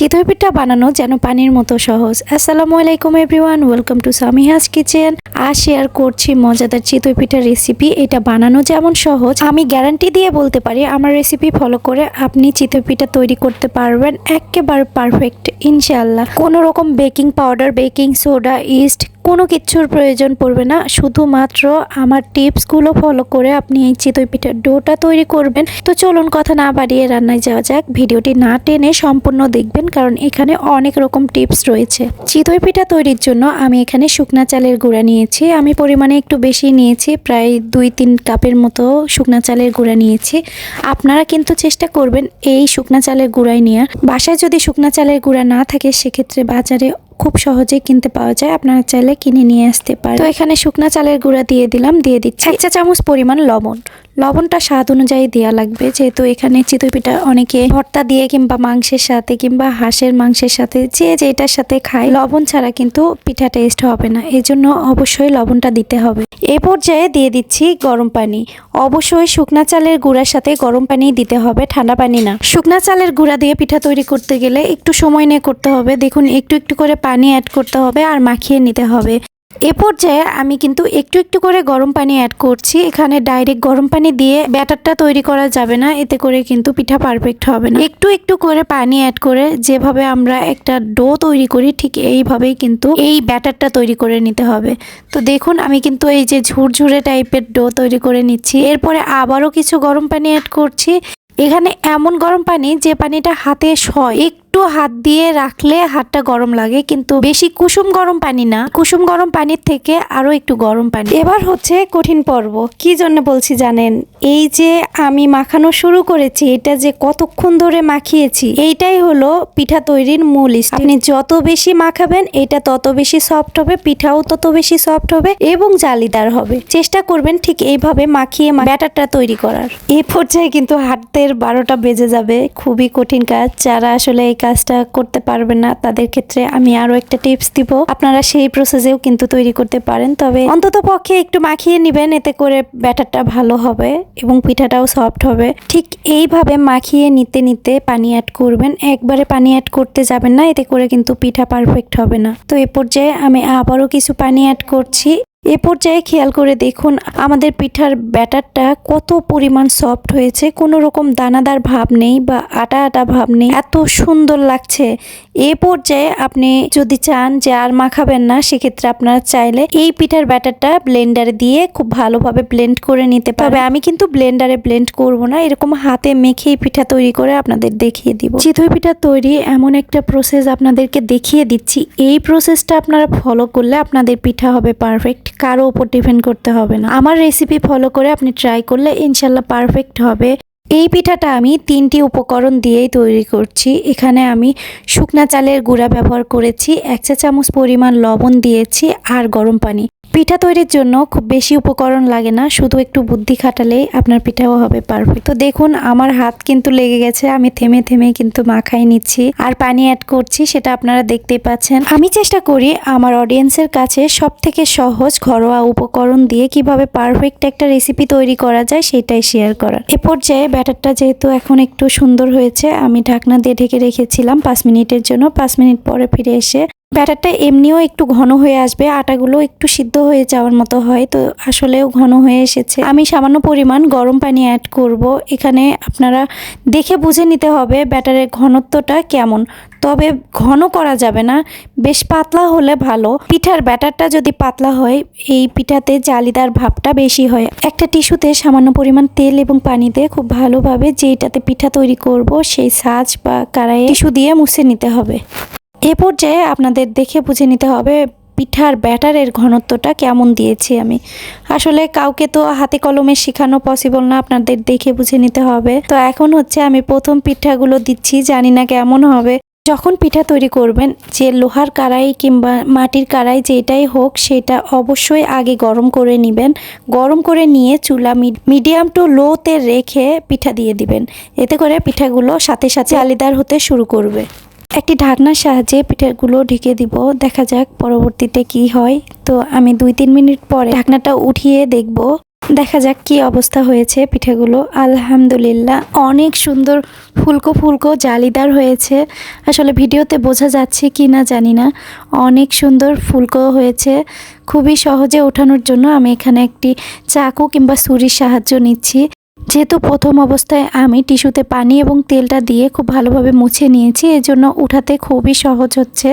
চিতই পিঠা বানানো যেন পানির মতো সহজ। আসসালামু আলাইকুম everyone welcome to Samiha's kitchen আজ শেয়ার করছি মজাদার চিতই পিঠার রেসিপি এটা বানানো যেমন সহজ, আমি গ্যারান্টি দিয়ে বলতে পারি আমার রেসিপি ফলো করে আপনি চিতই পিঠা তৈরি করতে পারবেন একেবারে পারফেক্ট ইনশাআল্লাহ। কোনো রকম baking powder baking soda yeast কোনো কিছুর প্রয়োজন পড়বে না। শুধুমাত্র আমার টিপসগুলো ফলো করে আপনি এই চিতই পিঠার ডোটা তৈরি করবেন। তো চলুন কথা না বাড়িয়ে রান্নায় যাওয়া যাক। ভিডিওটি না টেনে সম্পূর্ণ দেখবেন কারণ এখানে অনেক রকম টিপস রয়েছে। চিতই পিঠা তৈরির জন্য আমি এখানে শুকনা চালের গুঁড়া নিয়েছি। আমি পরিমাণে একটু বেশি নিয়েছি, প্রায় দুই তিন কাপের মতো শুকনা চালের গুঁড়া নিয়েছি। আপনারা কিন্তু চেষ্টা করবেন এই শুকনা চালের গুঁড়াই নেওয়ার বাসায় যদি শুকনা চালের গুঁড়া না থাকে, সেক্ষেত্রে বাজারে খুব সহজেই কিনতে পাওয়া যায়। আপনারা চাইলে কিনে নিয়ে আসতে পারেন। তো এখানে শুকনা চালের গুঁড়া দিয়ে দিলাম, দিয়ে দিচ্ছি এক চা চামচ পরিমাণ লবণ। লবণটা স্বাদ অনুযায়ী দেওয়া লাগবে। যেহেতু এখানে চিতই পিঠা অনেকে ভর্তা দিয়ে কিংবা মাংসের সাথে কিংবা হাঁসের মাংসের সাথে যে যেটার সাথে খায়, লবণ ছাড়া কিন্তু পিঠা টেস্ট হবে না। এজন্য অবশ্যই লবণটা দিতে হবে। এ পর্যায়ে দিয়ে দিচ্ছি গরম পানি। অবশ্যই শুকনা চালের গুঁড়ার সাথে গরম পানি দিতে হবে, ঠান্ডা পানি না। শুকনা চালের গুঁড়া দিয়ে পিঠা তৈরি করতে গেলে একটু সময় নিয়ে করতে হবে। দেখুন, একটু একটু করে পানি অ্যাড করতে হবে আর মাখিয়ে নিতে হবে। এ পর্যায়ে আমি কিন্তু একটু একটু করে গরম পানি অ্যাড করছি। এখানে ডাইরেক্ট গরম পানি দিয়ে ব্যাটারটা তৈরি করা যাবে না। এতে করে কিন্তু পিঠা পারফেক্ট হবে না। একটু একটু করে পানি অ্যাড করে যেভাবে আমরা একটা ডো তৈরি করি, ঠিক এইভাবেই কিন্তু এই ব্যাটারটা তৈরি করে নিতে হবে। তো দেখুন, আমি কিন্তু এই যে ঝুরঝুরে টাইপের ডো তৈরি করে নিচ্ছি। এরপরে আবারও কিছু গরম পানি অ্যাড করছি। এখানে এমন গরম পানি যে পানিটা হাতে সয় একটু হাত দিয়ে রাখলে হাতটা গরম লাগে, কিন্তু বেশি কুসুম গরম পানি না। কুসুম গরম পানির থেকে আরও একটু গরম পানি। এবার হচ্ছে কঠিন পর্ব। কি জন্য বলছি জানেন? এই যে আমি মাখানো শুরু করেছি, এটা যে কতক্ষণ ধরে মাখিয়েছি, এইটাই হলো পিঠা তৈরির মূল। আপনি যত বেশি মাখাবেন, এটা তত বেশি সফট হবে, পিঠাও তত বেশি সফট হবে এবং জালিদার হবে। চেষ্টা করবেন ঠিক এইভাবে মাখিয়ে ব্যাটারটা তৈরি করার। এই পর্যায়ে কিন্তু হাতের বারোটা বেজে যাবে। খুবই কঠিন কাজ। যারা আসলে কাজটা করতে পারবে না, তাদের ক্ষেত্রে আমি আরও একটা টিপস দিব। আপনারা সেই প্রসেসেও কিন্তু তৈরি করতে পারেন, তবে অন্তত পক্ষে একটু মাখিয়ে নেবেন, এতে করে ব্যাটারটা ভালো হবে এবং পিঠাটাও সফট হবে। ঠিক এইভাবে মাখিয়ে নিতে নিতে পানি অ্যাড করবেন। একবারে পানি অ্যাড করতে যাবেন না, এতে করে কিন্তু পিঠা পারফেক্ট হবে না। তো এ পর্যায়ে আমি আবারও কিছু পানি অ্যাড করছি। এ পর্যায়ে খেয়াল করে দেখুন, আমাদের পিঠার ব্যাটারটা কত পরিমাণ সফট হয়েছে। কোনো রকম দানাদার ভাব নেই বা আটা আটা ভাব নেই। এত সুন্দর লাগছে। এ পর্যায়ে আপনি যদি চান যে আর মাখাবেন না, সেক্ষেত্রে আপনারা চাইলে এই পিঠার ব্যাটারটা ব্লেন্ডারে দিয়ে খুব ভালোভাবে ব্লেন্ড করে নিতে পারবে আমি কিন্তু ব্লেন্ডারে ব্লেন্ড করব না। এরকম হাতে মেখেই পিঠা তৈরি করে আপনাদের দেখিয়ে দিব। চিতই পিঠা তৈরি এমন একটা প্রসেস আপনাদেরকে দেখিয়ে দিচ্ছি। এই প্রসেসটা আপনারা ফলো করলে আপনাদের পিঠা হবে পারফেক্ট কারও উপর ডিপেন্ড করতে হবে না। আমার রেসিপি ফলো করে আপনি ট্রাই করলে ইনশাল্লাহ পারফেক্ট হবে। এই পিঠাটা আমি তিনটি উপকরণ দিয়েই তৈরি করছি। এখানে আমি শুকনা চালের গুঁড়া ব্যবহার করেছি, এক চা চামচ পরিমাণ লবণ দিয়েছি আর গরম পানি। পিঠা তৈরির জন্য খুব বেশি উপকরণ লাগে না, শুধু একটু বুদ্ধি খাটালেই আপনার পিঠাও হবে পারফেক্ট তো দেখুন, আমার হাত কিন্তু লেগে গেছে, আমি থেমে থেমে কিন্তু মাখাই নিচ্ছি। আর পানি অ্যাড করছি, সেটা আপনারা দেখতেই পাচ্ছেন। আমি চেষ্টা করি আমার অডিয়েন্সের কাছে সব থেকে সহজ ঘরোয়া উপকরণ দিয়ে কীভাবে পারফেক্ট একটা রেসিপি তৈরি করা যায়, সেটাই শেয়ার করার। এ পর্যায়ে ব্যাটারটা যেহেতু এখন একটু সুন্দর হয়েছে, আমি ঢাকনা দিয়ে ঢেকে রেখেছিলাম পাঁচ মিনিটের জন্য। পাঁচ মিনিট পরে ফিরে এসে ব্যাটারটা এমনিও একটু ঘন হয়ে আসবে, আটাগুলো একটু সিদ্ধ হয়ে যাওয়ার মতো হয়, তো আসলেও ঘন হয়ে এসেছে। আমি সামান্য পরিমাণ গরম পানি অ্যাড করব। এখানে আপনারা দেখে বুঝে নিতে হবে ব্যাটারের ঘনত্বটা কেমন। তবে ঘন করা যাবে না, বেশ পাতলা হলে ভালো। পিঠার ব্যাটারটা যদি পাতলা হয়, এই পিঠাতে জালিদার ভাবটা বেশি হয়। একটা টিস্যুতে সামান্য পরিমাণ তেল এবং পানিতে খুব ভালোভাবে যেটাতে পিঠা তৈরি করব, সেই সাজ বা কারাইয়ে টিস্যু দিয়ে মুছে নিতে হবে। এ পর্যায়ে আপনাদের দেখে বুঝে নিতে হবে পিঠার ব্যাটারের ঘনত্বটা কেমন দিয়েছি আমি। আসলে কাউকে তো হাতে কলমে শেখানো পসিবল না, আপনাদের দেখে বুঝে নিতে হবে। তো এখন হচ্ছে আমি প্রথম পিঠাগুলো দিচ্ছি, জানি না কেমন হবে। যখন পিঠা তৈরি করবেন, যে লোহার কড়াই কিংবা মাটির কড়াই যেটাই হোক, সেটা অবশ্যই আগে গরম করে নেবেন। গরম করে নিয়ে চুলা মিডিয়াম টু লোতে রেখে পিঠা দিয়ে দিবেন। এতে করে পিঠাগুলো সাথে সাথে আলিদার হতে শুরু করবে। একটি ঢাকনার সাহায্যে পিঠাগুলো ঢেকে দিব। দেখা যাক পরবর্তীতে কি হয়। তো আমি দুই তিন মিনিট পরে ঢাকনাটা উঠিয়ে দেখব। দেখা যাক কি অবস্থা হয়েছে পিঠাগুলো। আলহামদুলিল্লাহ, অনেক সুন্দর ফুলকো ফুলকো জালিদার হয়েছে। আসলে ভিডিওতে বোঝা যাচ্ছে কি না জানি না। অনেক সুন্দর ফুলকো হয়েছে। খুবই সহজে ওঠানোর জন্য আমি এখানে একটি চাকু কিংবা ছুরির সাহায্য নিচ্ছি। যেহেতু প্রথম অবস্থায় আমি টিস্যুতে পানি এবং তেলটা দিয়ে খুব ভালোভাবে মুছে নিয়েছি, এজন্য উঠাতে খুবই সহজ হচ্ছে।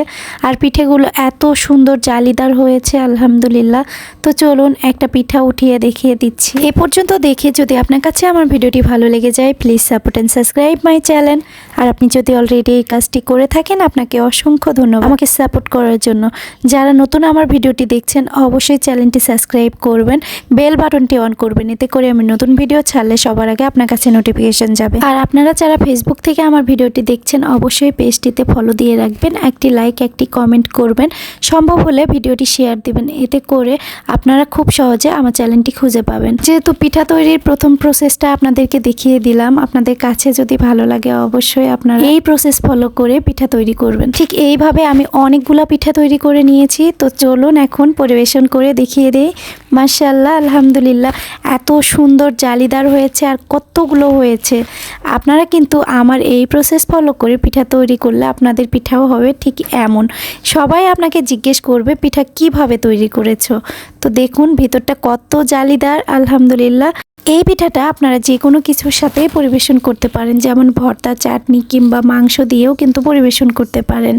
আর পিঠেগুলো এত সুন্দর জালিদার হয়েছে, আলহামদুলিল্লাহ। তো চলুন একটা পিঠা উঠিয়ে দেখিয়ে দিচ্ছি। এ পর্যন্ত দেখে যদি আপনার কাছে আমার ভিডিওটি ভালো লেগে যায় please support and subscribe my channel আর আপনি যদি অলরেডি এই কাজটি করে থাকেন, আপনাকে অসংখ্য ধন্যবাদ আমাকে সাপোর্ট করার জন্য। যারা নতুন আমার ভিডিওটি দেখছেন, অবশ্যই চ্যানেলটি সাবস্ক্রাইব করবেন বেল বাটনটি অন করবেন। এতে করে আমি নতুন ভিডিও ছাড়লে সবার আগে আপনার কাছে নোটিফিকেশন যাবে। আর আপনারা যারা ফেসবুক থেকে আমার ভিডিওটি দেখছেন, অবশ্যই পেজটিতে ফলো দিয়ে রাখবেন, একটি লাইক একটি কমেন্ট করবেন। সম্ভব হলে ভিডিওটি শেয়ার দিবেন। এতে করে আপনারা খুব সহজে আমার চ্যানেলটি খুঁজে পাবেন। যেহেতু পিঠা তৈরির প্রথম প্রসেসটা আপনাদেরকে দেখিয়ে দিলাম, আপনাদের কাছে যদি ভালো লাগে অবশ্যই আপনারা এই প্রসেস ফলো করে পিঠা তৈরি করবেন। ঠিক এইভাবে আমি অনেকগুলো পিঠা তৈরি করে নিয়েছি। তো চলুন এখন পরিবেশন করে দেখিয়ে দেই। মার্শাল্লাহ আলহামদুলিল্লাহ, এত সুন্দর জালিদার হয়েছে আর কতগুলো হয়েছে। আপনারা কিন্তু আমার এই প্রসেস ফলো করে পিঠা তৈরি করলে আপনাদের পিঠাও হবে ঠিক এমন। সবাই আপনাকে জিজ্ঞেস করবে, পিঠা কীভাবে তৈরি করেছ? তো দেখুন, ভিতরটা কত জালিদার, আলহামদুলিল্লাহ। এই পিঠাটা আপনারা যে কোনো কিছুর সাথে পরিবেশন করতে পারেন। যেমন ভর্তা, চাটনি কিংবা মাংস দিয়েও কিন্তু পরিবেশন করতে পারেন।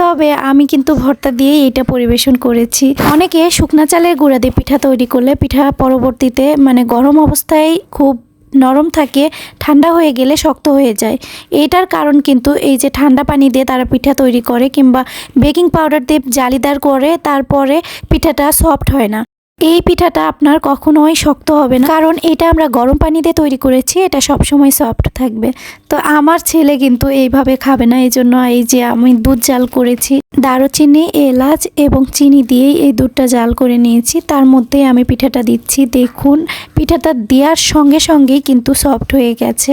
তবে আমি কিন্তু ভর্তা দিয়েই এটা পরিবেশন করেছি। অনেকে শুকনা চালের গুঁড়া দিয়ে পিঠা তৈরি করলে পিঠা পরবর্তীতে মানে গরম অবস্থায় খুব নরম থাকে, ঠান্ডা হয়ে গেলে শক্ত হয়ে যায়। এটার কারণ কিন্তু এই যে ঠান্ডা পানি দিয়ে তারা পিঠা তৈরি করে কিংবা বেকিং পাউডার দিয়ে জালিদার করে, তারপরে পিঠাটা সফট হয় না। এই পিঠাটা আপনার কখনোই শক্ত হবে না। কারণ এটা আমরা গরম পানি দিয়ে তৈরি করেছি, এটা সবসময় সফট থাকবে। তো আমার ছেলে কিন্তু এইভাবে খাবে না এই জন্য এই যে আমি দুধ জাল করেছি, দারুচিনি, এলাচ এবং চিনি দিয়েই এই দুধটা জাল করে নিয়েছি। তার মধ্যে আমি পিঠাটা দিচ্ছি। দেখুন, পিঠাটা দেওয়ার সঙ্গে সঙ্গেই কিন্তু সফট হয়ে গেছে।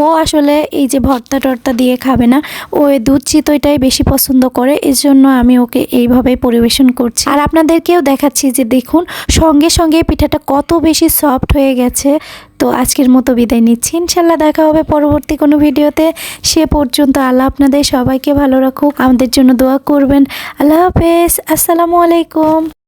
ও আসলে এই যে ভর্তা টর্তা দিয়ে খাবে না, ও দুধ চিতইটাই বেশি পছন্দ করে, এজন্য আমি ওকে এইভাবে পরিবেশন করছি। আর আপনাদেরকেও দেখাচ্ছি যে দেখুন সঙ্গে সঙ্গে পিঠাটা কত বেশি সফট হয়ে গেছে। তো আজকের মতো বিদায় নিচ্ছি। ইনশাল্লাহ দেখা হবে পরবর্তী কোনো ভিডিওতে। সে পর্যন্ত আল্লাহ আপনাদের সবাইকে ভালো রাখুক, আমাদের জন্য দোয়া করবেন। আল্লাহ হাফেজ। আসসালামু আলাইকুম।